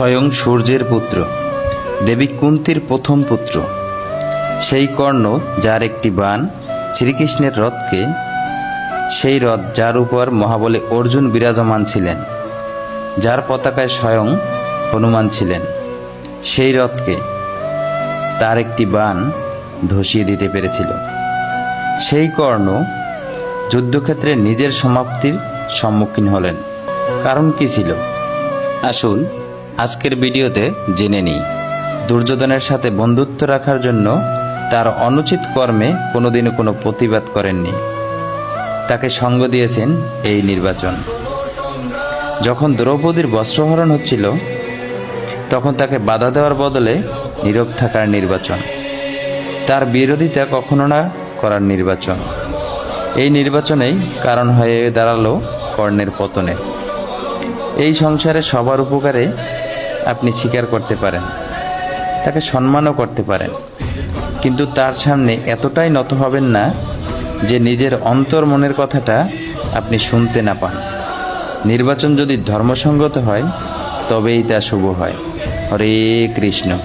স্বয়ং সূর্যের পুত্র দেবী কুন্তির প্রথম পুত্র। সেই কর্ণ যার একটি বাণ শ্রীকৃষ্ণের রথকে, সেই রথ যার উপর মহাবলে অর্জুন বিরাজমান ছিলেন, যার পতাকায় স্বয়ং হনুমান ছিলেন। সেই রথকে তার একটি বাণ ধসিয়ে দিতে পেরেছিল। সেই কর্ণ যুদ্ধক্ষেত্রে নিজের সমাপ্তির সম্মুখীন হলেন। কারণ কি ছিল? আসুন আজকের ভিডিওতে জেনে নিই। দুর্যোধনের সাথে বন্ধুত্ব রাখার জন্য তার অনুচিত কর্মে কোনোদিনও কোনো প্রতিবাদ করেননি। তাকে সঙ্গ দিয়েছেন এই নির্বাচন। যখন দ্রৌপদীর বস্ত্রহরণ হচ্ছিল, তখন তাকে বাধা দেওয়ার বদলে নীরব থাকার নির্বাচন। তার বিরোধিতা কখনো না করার নির্বাচন। এই নির্বাচনেই কারণ হয়ে দাঁড়াল কর্ণের পতনে। এই সংসারে সবার উপকারে আপনি স্বীকার করতে পারেন। তাকে সম্মানও করতে পারেন। কিন্তু তার সামনে এতটাই নত হবেন না যে নিজের অন্তর মনের কথাটা আপনি শুনতে না পান। নির্বাচন যদি ধর্মসঙ্গত হয়, তবেই তা শুভ হয়। হরে কৃষ্ণ।